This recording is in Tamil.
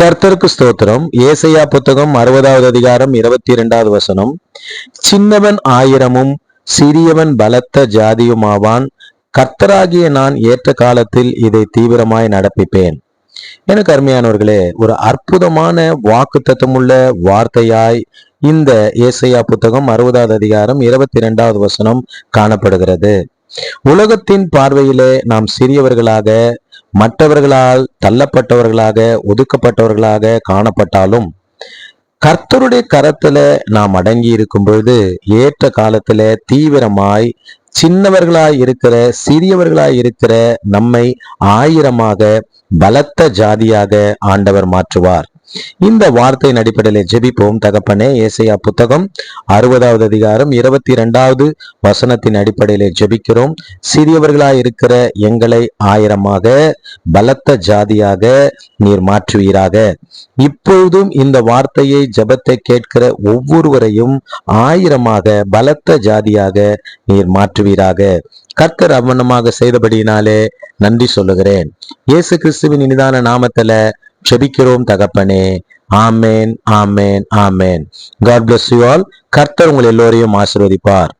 கர்த்தருக்கு ஸ்தோத்திரம். ஏசையா புத்தகம் அறுபதாவது அதிகாரம் இருபத்தி இரண்டாவது வசனம். சின்னவன் ஆயிரமும் சிறியவன் பலத்த ஜாதியுமாவான். கர்த்தராகிய நான் ஏற்ற காலத்தில் இதை தீவிரமாய் நடப்பிப்பேன். எனக்கு அருமையானவர்களே ஒரு அற்புதமான வாக்கு தத்துவமுள்ள வார்த்தையாய் இந்த ஏசையா புத்தகம் அறுபதாவது அதிகாரம் இருபத்தி இரண்டாவது வசனம் காணப்படுகிறது. உலகத்தின் பார்வையிலே நாம் சிறியவர்களாக மற்றவர்களால் தள்ளப்பட்டவர்களாக ஒதுக்கப்பட்டவர்களாக காணப்பட்டாலும் கர்த்தருடைய கரத்துல நாம் அடங்கி இருக்கும் பொழுது ஏற்ற காலத்துல தீவிரமாய் சின்னவர்களாய் இருக்கிற சிறியவர்களாய் இருக்கிற நம்மை ஆயிரமாக பலத்த ஜாதியாக ஆண்டவர் மாற்றுவார். இந்த வார்த்தையின் அடிப்படையில் ஜெபிப்போம். தகப்பனே ஏசையா புத்தகம் அறுபதாவது அதிகாரம் இருபத்தி இரண்டாவது வசனத்தின் அடிப்படையில் ஜெபிக்கிறோம். சிறியவர்களாய் இருக்கிற எங்களை ஆயிரமாக பலத்த ஜாதியாக நீர் மாற்றுவீராக. இப்பொழுதும் இந்த வார்த்தையை ஜபத்தை கேட்கிற ஒவ்வொருவரையும் ஆயிரமாக பலத்த ஜாதியாக நீர் மாற்றுவீராக. கர்த்தர் அவனமாக செய்தபடியினாலே நன்றி சொல்லுகிறேன். இயேசு கிறிஸ்துவின் இனிதான நாமத்துல ஜெபிக்கிறோம் தகப்பனே. ஆமேன் ஆமேன் ஆமேன். காட் பிளஸ் யூ ஆல் கர்த்தர் உங்கள் எல்லோரையும் ஆசிர்வதிப்பார்.